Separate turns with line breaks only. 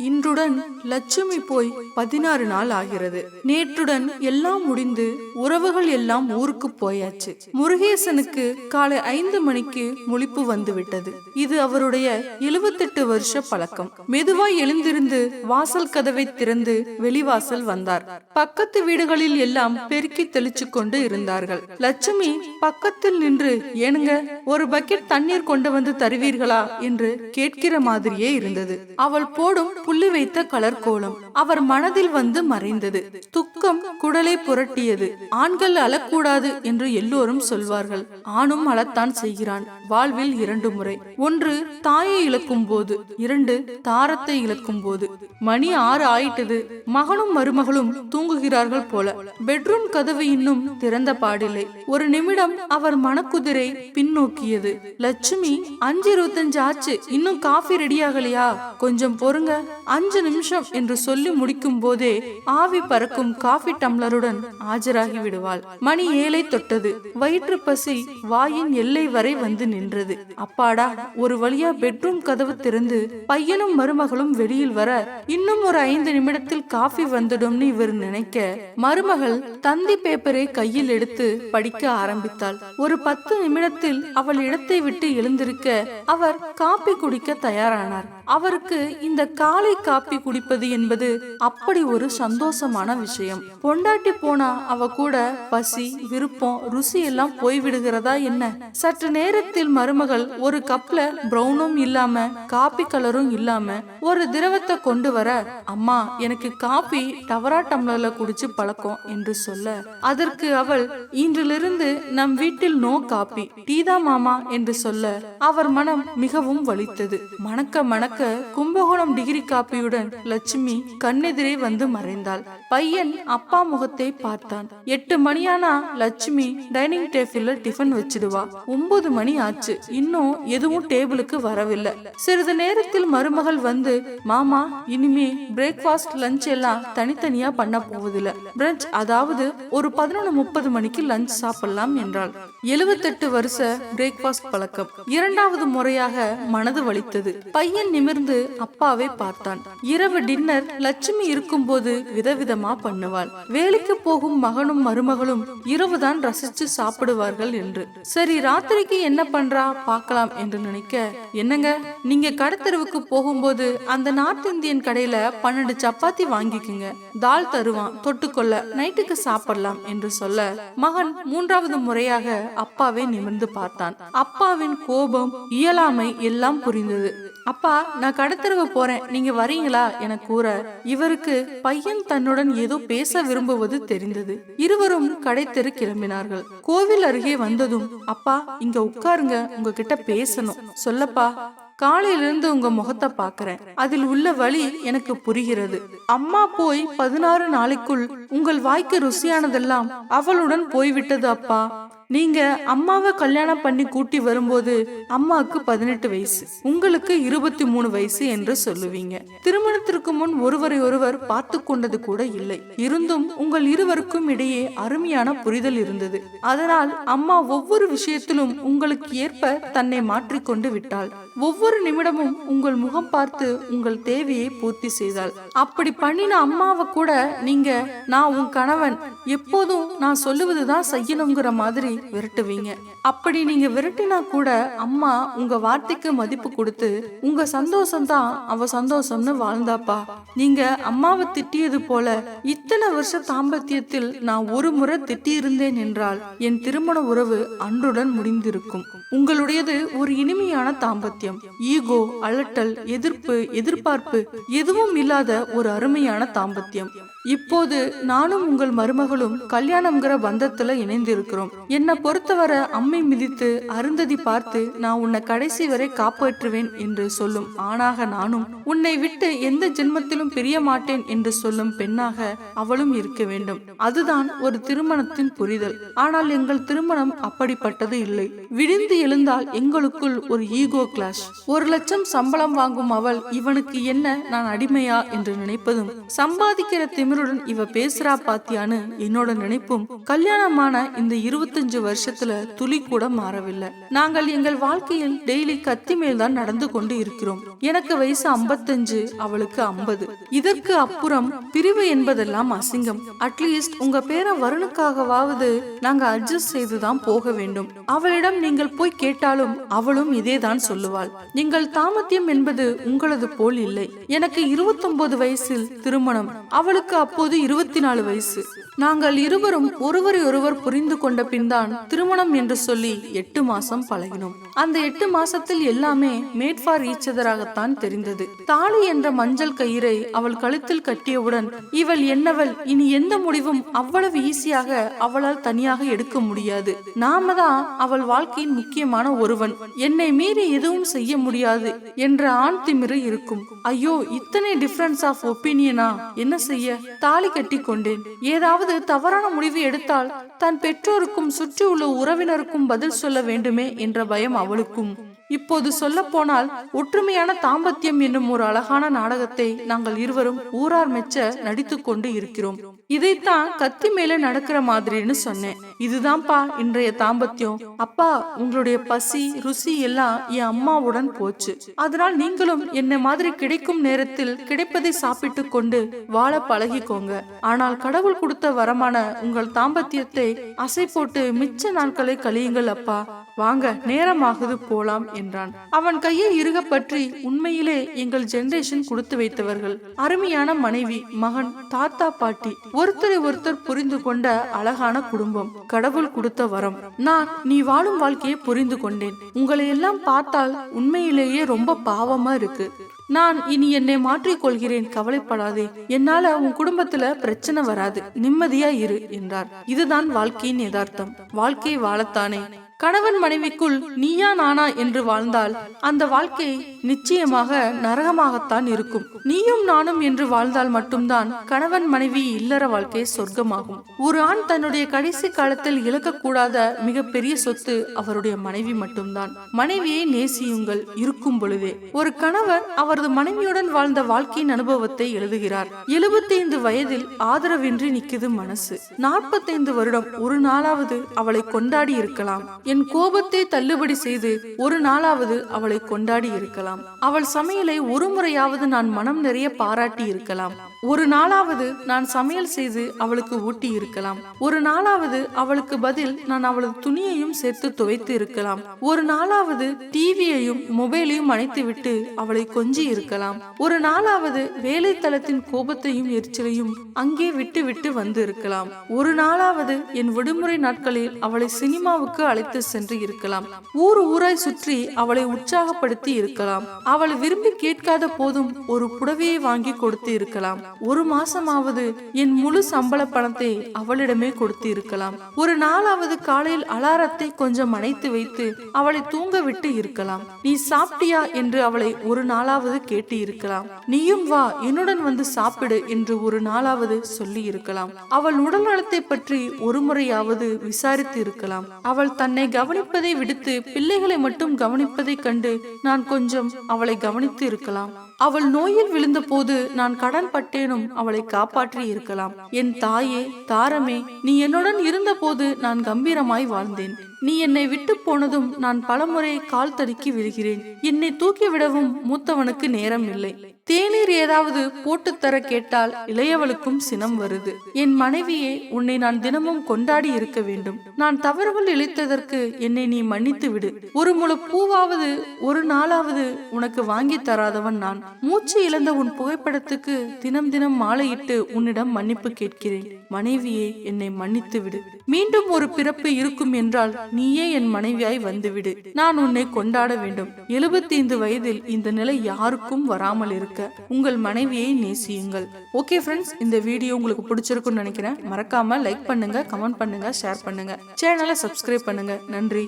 இன்றுடன் லட்சுமி போய் பதினாறு நாள் ஆகிறது. நேற்றுடன் எல்லாம் முடிந்து உறவுகள் எல்லாம் ஊருக்கு போயாச்சு. முருகேசனுக்கு காலை ஐந்து மணிக்கு முழிப்பு வந்து விட்டது இது அவருடைய எழுபத்தெட்டு வருஷ பழக்கம். மெதுவாய் எழுந்திருந்து வாசல் கதவை திறந்து வெளிவாசல் வந்தார். பக்கத்து வீடுகளில் எல்லாம் பெருக்கி தெளிச்சு கொண்டு இருந்தார்கள். லட்சுமி பக்கத்தில் நின்று ஏனுங்க? ஒரு பக்கெட் தண்ணீர் கொண்டு வந்து தருவீர்களா? என்று கேட்கிற மாதிரியே இருந்தது. அவள் போடும் புள்ளி வைத்த கலர் கோலம். அவர் மனதில் வந்து மறைந்தது. துக்கம் குடலை புரட்டியது. ஆண்கள் அழக்கூடாது என்று எல்லோரும் சொல்வார்கள். ஆணும் அழத்தான் செய்கிறான். வாழ்வில் இரண்டு முறை. ஒன்று தாயை இழக்கும் போது இரண்டு தாரத்தை இழக்கும் போது மணி ஆறு ஆயிட்டது. மகனும் மருமகளும் தூங்குகிறார்கள் போல. பெட்ரூம் கதவு இன்னும் திறந்த பாடில்லை. ஒரு நிமிடம் அவர் மனக்குதிரை பின்னோக்கியது. லட்சுமி அஞ்சு இருபத்தஞ்சு ஆச்சு. இன்னும் காஃபி ரெடியாகலையா கொஞ்சம் பொறுங்க. அஞ்சு நிமிஷம் என்று சொல்லி முடிக்கும் போதே ஆவி பறக்கும் காஃபி டம்ளருடன் ஆஜராகி விடுவாள். மணி ஏழை தொட்டது. வயிற்று பசி வாயின் எல்லை வரை வந்து நின்றது. அப்பாடா ஒரு வழியா பெட்ரூம் கதவு திறந்து பையனும் மருமகளும் வெளியில் வர இன்னும் ஒரு ஐந்து நிமிடத்தில் காஃபி வந்துடும்னு இவர் நினைக்க மருமகள் தந்தி பேப்பரை கையில் எடுத்து படிக்க ஆரம்பித்தாள். ஒரு பத்து நிமிடத்தில் அவள் இடத்தை விட்டு எழுந்திருக்க அவர் காப்பி குடிக்க தயாரானார். அவருக்கு இந்த காலை காப்பி குடிப்பது என்பது அப்படி ஒரு சந்தோஷமான விஷயம். பொண்டாட்டி போனா அவ கூட பசி விருப்பம் ருசி எல்லாம் போய்விடுகிறதா என்ன? சற்று நேரத்தில் மருமகள் ஒரு கப்ல பிரௌனும் இல்லாம காப்பி கலரும் இல்லாம ஒரு திரவத்தை கொண்டு வர அம்மா எனக்கு காப்பி டவரா டம்ளர்ல குடிச்சு பழக்கம் என்று சொல்ல. அதற்கு அவள் இன்றிலிருந்து நம் வீட்டில் நோ காப்பி டீதா மாமா என்று சொல்ல. அவர் மனம் மிகவும் வலித்தது. மணக்க மணக்க கும்பகோணம் டிகிரி காப்பியுடன் லட்சுமி கண்ணெதிரே வந்து மறைந்தாள். பையன் அப்பா முகத்தை பார்த்தான். எட்டு மணியானா லட்சுமி டைனிங் டேபிள்ல டிஃபன் வச்சிடுவா. ஒன்பது மணி ஆச்சு. இன்னும் எதுவும் டேபிளுக்கு வரவில்லை. சிறிது நேரத்தில் மருமகள் வந்து மாமா இனிமே பிரேக்ஃபாஸ்ட் லஞ்ச் எல்லாம் தனித்தனியா பண்ண போவதில்லை. பிரஞ்ச் அதாவது ஒரு பதினொன்று முப்பது மணிக்கு லஞ்ச் சாப்பிடலாம் என்றாள். எழுபத்தெட்டு வருஷ பிரேக்ஃபாஸ்ட் பழக்கம். இரண்டாவது முறையாக மனது வலித்தது. பையன் நிமிர்ந்து அப்பாவை பார்த்தான். இரவு டின்னர் லட்சுமி இருக்கும்போது விதவிதமா பண்ணுவாள். வேலைக்கு போகும் மகனும் மருமகளும் இரவுதான் ரசிச்சு சாப்பிடுவார்கள் என்று. சரி ராத்திரிக்கு என்ன பண்றா? பார்க்கலாம் என்று நினைக்க என்னங்க? நீங்க கடத்தெருவுக்கு போகும்போது அந்த நார்த் இந்தியன் கடையில பன்னெண்டு சப்பாத்தி வாங்கிக்குங்க. தால் தருவான் தொட்டுக்கொள்ள நைட்டுக்கு சாப்பிடலாம் என்று சொல்ல மகன் மூன்றாவது முறையாக அப்பாவை நிமிர்ந்து பார்த்தான். அப்பாவின் கோபம் இயலாமை எல்லாம் புரிந்தது. அப்பா நான் கடத்தரவு போறேன். நீங்க வரீங்களா? என கூற இவருக்கு பையன் தன்னுடன் ஏதோ பேச விரும்புவது தெரிந்தது. இருவரும் கடைத்தெரு கிளம்பினார்கள். கோவில் அருகே வந்ததும் அப்பா இங்க உட்காருங்க. உங்ககிட்ட பேசணும். சொல்லப்பா. காலையிலிருந்து உங்க முகத்தை பாக்குறேன். அதில் உள்ள வழி எனக்கு புரிகிறது. அம்மா போய் பதினாறு நாளைக்குள் உங்கள் வாய்க்கு ருசியானதெல்லாம் அவளுடன் போய்விட்டது அப்பா. நீங்க அம்மாவை கல்யாணம் பண்ணி கூட்டி வரும்போது அம்மாவுக்கு பதினெட்டு வயசு உங்களுக்கு இருபத்தி மூணு வயசு என்று சொல்லுவீங்க. திருமணத்திற்கு முன் ஒருவரை ஒருவர் பார்த்து கொண்டது கூட இல்லை. இருந்தும் உங்கள் இருவருக்கும் இடையே அருமையான புரிதல் இருந்தது. அதனால் அம்மா ஒவ்வொரு விஷயத்திலும் உங்களுக்கு ஏற்ப தன்னை மாற்றிக்கொண்டு விட்டாள். ஒவ்வொரு நிமிடமும் உங்கள் முகம் பார்த்து உங்கள் தேவையை பூர்த்தி செய்தாள். அப்படி பண்ணின அம்மாவை கூட நீங்க நான் உன் கணவன் எப்போதும் நான் சொல்லுவதுதான் செய்யணுங்கிற மாதிரி விரட்டுவீங்க. அப்படி நீங்க விரட்டினா கூட அம்மா உங்க வார்த்தைக்கு மதிப்பு கொடுத்து உங்க சந்தோஷம் தான் அவ சந்தோஷம்னு வாழ்ந்தாப்பா. நீங்க அம்மாவை திட்டியது போல இத்தனை வருஷ தாம்பத்தியத்தில் நான் ஒரு முறை திட்டியிருந்தேன் என்றால் என் திருமண உறவு அன்றுடன் முடிந்திருக்கும். உங்களுடையது ஒரு இனிமையான தாம்பத்தியம். ஈகோ அலட்டல் எதிர்ப்பு எதிர்பார்ப்பு எதுவும் இல்லாத ஒரு அருமையான தாம்பத்தியம். இப்போது நானும் உங்கள் மருமகளும் கல்யாணம்ங்கிற பந்தத்துல இணைந்திருக்கிறோம். என்னை பொறுத்தவரை அம்மை மிதித்து அருந்ததி பார்த்து நான் உன்னை கடைசி வரை காப்பாற்றுவேன் என்று சொல்லும் ஆணாக நானும் உன்னை விட்டு எந்த ஜென்மத்திலும் பிரிய மாட்டேன் என்று சொல்லும் பெண்ணாக அவளும் இருக்க வேண்டும். அதுதான் ஒரு திருமணத்தின் புரிதல். ஆனால் எங்கள் திருமணம் அப்படிப்பட்டது இல்லை. விடிந்து எழுந்தால் எங்களுக்குள் ஒரு ஈகோ கிளாஷ். ஒரு லட்சம் சம்பளம் வாங்கும் அவள் இவனுக்கு என்ன நான் அடிமையா என்று நினைப்பதும் சம்பாதிக்கிற திமிருடன் இவ பேசுறா பாத்தியான்னு என்னோட நினைப்பும் கல்யாணமான இந்த இருபத்தஞ்சு வருஷத்துல துளி கூட மாறவில்லை. நாங்கள் எங்கள் வாழ்க்கையில் டெய்லி கத்தி மேல் தான் நடந்து கொண்டு இருக்கிறோம். எனக்கு வயசு ஐம்பத்தஞ்சு அவளுக்கு ஐம்பது. இதற்கு அப்புறம் பிரிவு என்பதெல்லாம் அசிங்கம். அட்லீஸ்ட் உங்க பேரை வருணுக்காகவாவது நாங்க அட்ஜஸ்ட் செய்துதான் போக வேண்டும். அவளிடம் நீங்கள் போய் கேட்டாலும் அவளும் இதேதான் சொல்லுவாள். நீங்கள் தாமத்தியம் என்பது உங்களது போல் இல்லை. எனக்கு இருபத்தொன்பது வயசில் திருமணம். அவளுக்கு அப்போது இருபத்தி நாலு வயசு. நாங்கள் இருவரும் ஒருவரை ஒருவர் புரிந்து கொண்ட பின்தான் திருமணம் என்று சொல்லி எட்டு மாசம் பழகினோம். அந்த எட்டு மாசத்தில் எல்லாமே மேட் ஃபார் ஈச்சதராகத்தான் தெரிந்தது. தாலி என்ற மஞ்சள் கயிறை அவள் கழுத்தில் கட்டியவுடன் இவள் என்னவள்? இனி எந்த முடிவும் அவ்வளவு ஈஸியாக அவளால் தனியாக எடுக்க முடியாது. நாம தான் அவள் வாழ்க்கையின் முக்கியமான ஒருவன். என்னை மீறி எதுவும் செய்ய முடியாது என்ற ஆண் திமிரு இருக்கும். ஐயோ இத்தனை டிஃபரன்ஸ் ஆஃப் ஒப்பீனியனா என்ன செய்ய? தாலி கட்டி கொண்டேன் ஏதாவது தவறான முடிவு எடுத்தால் தன் பெற்றோருக்கும் சுற்றியுள்ள உறவினருக்கும் பதில் சொல்ல வேண்டுமே என்ற பயம் அவளுக்கும். இப்போது சொல்ல போனால் ஒற்றுமையான தாம்பத்தியம் என்னும் ஒரு அழகான நாடகத்தை நாங்கள் இருவரும் ஊரார் மெச்ச நடித்து கொண்டு இருக்கிறோம். இதைத்தான் கத்தி மேல நடக்கிற மாதிரின்னு சொன்னேன். இதுதான்ப்பா இன்றைய தாம்பத்தியம். அப்பா உங்களுடைய பசி ருசி எல்லாம் என் அம்மாவுடன் போச்சு. அதனால் நீங்களும் என்ன மாதிரி கிடைக்கும் நேரத்தில் கிடைப்பதை சாப்பிட்டு கொண்டு வாழ பழகிக்கோங்க. ஆனால் கடவுள் கொடுத்த வரமான உங்கள் தாம்பத்தியத்தை அசை போட்டு மிச்ச நாட்களை கழியுங்கள் அப்பா. வாங்க நேரமாகுது போலாம் என்றான். அவன் கையை இறுக பற்றி உண்மையிலே எங்கள் ஜெனரேஷன் கொடுத்து வைத்தவர்கள். அருமையான மனைவி மகன் தாத்தா பாட்டி ஒருத்தரை ஒருத்தர் புரிந்து கொண்ட அழகான குடும்பம். கடவுள் கொடுத்த வரம். நான் நீ வாழும் வாழ்க்கையை புரிந்து கொண்டேன். உங்களை எல்லாம் பார்த்தால் உண்மையிலேயே ரொம்ப பாவமா இருக்கு. நான் இனி என்னை மாற்றிக் கொள்கிறேன் கவலைப்படாதே. என்னால உன் குடும்பத்துல பிரச்சனை வராது. நிம்மதியா இரு என்றார். இதுதான் வாழ்க்கையின் யதார்த்தம். வாழ்க்கை வாழத்தானே. கணவன் மனைவிக்குள் நீயா நானா என்று வாழ்ந்தால் அந்த வாழ்க்கை நிச்சயமாக நரகமாகத்தான் இருக்கும். நீயும் நானும் என்று வாழ்ந்தால் மட்டும்தான் கணவன் மனைவி இல்லற வாழ்க்கை சொர்க்கமாகும். ஒரு ஆண் தன்னுடைய கடைசி காலத்தில் இழக்கக்கூடாத மிகப்பெரிய சொத்து அவருடைய மனைவி மட்டும்தான். மனைவியை நேசியுங்கள் இருக்கும் பொழுதே. ஒரு கணவர் அவரது மனைவியுடன் வாழ்ந்த வாழ்க்கையின் அனுபவத்தை எழுதுகிறார். எழுபத்தைந்து வயதில் ஆதரவின்றி நிக்குது மனசு. நாற்பத்தைந்து வருடம் ஒரு நாளாவது அவளை கொண்டாடி இருக்கலாம். என் கோபத்தை தள்ளுபடி செய்து ஒரு நாளாவது அவளை கொண்டாடி இருக்கலாம். அவள் சமையலை ஒரு முறையாவது நான் மனம் நிறைய பாராட்டி இருக்கலாம். ஒரு நாளாவது நான் சமையல் செய்து அவளுக்கு ஊட்டி இருக்கலாம். ஒரு நாளாவது அவளுக்கு பதில் நான் அவளது துணியையும் சேர்த்து துவைத்து இருக்கலாம். ஒரு நாளாவது டிவியையும் மொபைலையும் அணைத்து விட்டு அவளை கொஞ்சி இருக்கலாம். ஒரு நாளாவது வேலை தளத்தின் கோபத்தையும் எரிச்சலையும் அங்கே விட்டு விட்டு வந்து இருக்கலாம். ஒரு நாளாவது என் விடுமுறை நாட்களில் அவளை சினிமாவுக்கு அழைத்து சென்று இருக்கலாம். ஊர் ஊராய் சுற்றி அவளை உற்சாகப்படுத்தி இருக்கலாம். அவள் விரும்பி கேட்காத போதும் ஒரு புடவையை வாங்கி கொடுத்து இருக்கலாம். ஒரு மாசமாவது என் முழு சம்பள பணத்தை அவளிடமே கொடுத்து இருக்கலாம் ஒரு நாளாவது காலையில் அலாரத்தை கொஞ்சம் அணைத்து வைத்து அவளை தூங்க விட்டு இருக்கலாம். நீ சாப்பிட்டியா என்று அவளை ஒரு நாளாவது கேட்டு இருக்கலாம் நீயும் வா என்னுடன் வந்து சாப்பிடு என்று ஒரு நாளாவது சொல்லி இருக்கலாம் அவள் உடல் நலத்தை பற்றி ஒரு முறையாவது விசாரித்து இருக்கலாம் அவள் தன்னை கவனிப்பதை விடுத்து பிள்ளைகளை மட்டும் கவனிப்பதைக் கண்டு நான் கொஞ்சம் அவளை கவனித்து இருக்கலாம் அவள் நோயில் விழுந்தபோது நான் கடன் பட்டேனும் அவளை காப்பாற்றி இருக்கலாம். என் தாயே தாரமே நீ என்னுடன் இருந்தபோது நான் கம்பீரமாய் வாழ்ந்தேன். நீ என்னை விட்டு போனதும் நான் பலமுறை கால் தடுக்கி விழுகிறேன் என்னை தூக்கி விடவும் மூத்தவனுக்கு நேரம் இல்லை தேநீர் ஏதாவது போட்டு தர கேட்டால் இளையவளுக்கும் சினம் வருது. என் மனைவியே உன்னை நான் தினமும் கொண்டாடி இருக்க வேண்டும். நான் தவறுகள் இழைத்ததற்கு என்னை நீ மன்னித்து விடு. ஒரு முழு பூவாவது ஒரு நாளாவது உனக்கு வாங்கி தராதவன் நான். மூச்சு இழந்த உன் புகைப்படத்துக்கு தினம் தினம் மாலையிட்டு உன்னிடம் மன்னிப்பு கேட்கிறேன். மனைவியே என்னை மன்னித்து விடு. மீண்டும் ஒரு பிறப்பு இருக்கும் என்றால் நீயே என் மனைவியாய் வந்துவிடு. நான் உன்னை கொண்டாட வேண்டும். எழுபத்தி ஐந்து வயதில் இந்த நிலை யாருக்கும் வராமல் இருக்கும் இருக்க உங்கள் மனைவியை நேசியுங்கள். ஓகே ஃப்ரெண்ட்ஸ் இந்த வீடியோ உங்களுக்கு பிடிச்சிருக்கும்னு நினைக்கிறேன். மறக்காம லைக் பண்ணுங்க கமெண்ட் பண்ணுங்க ஷேர் பண்ணுங்க. சேனலை சப்ஸ்கிரைப் பண்ணுங்க. நன்றி.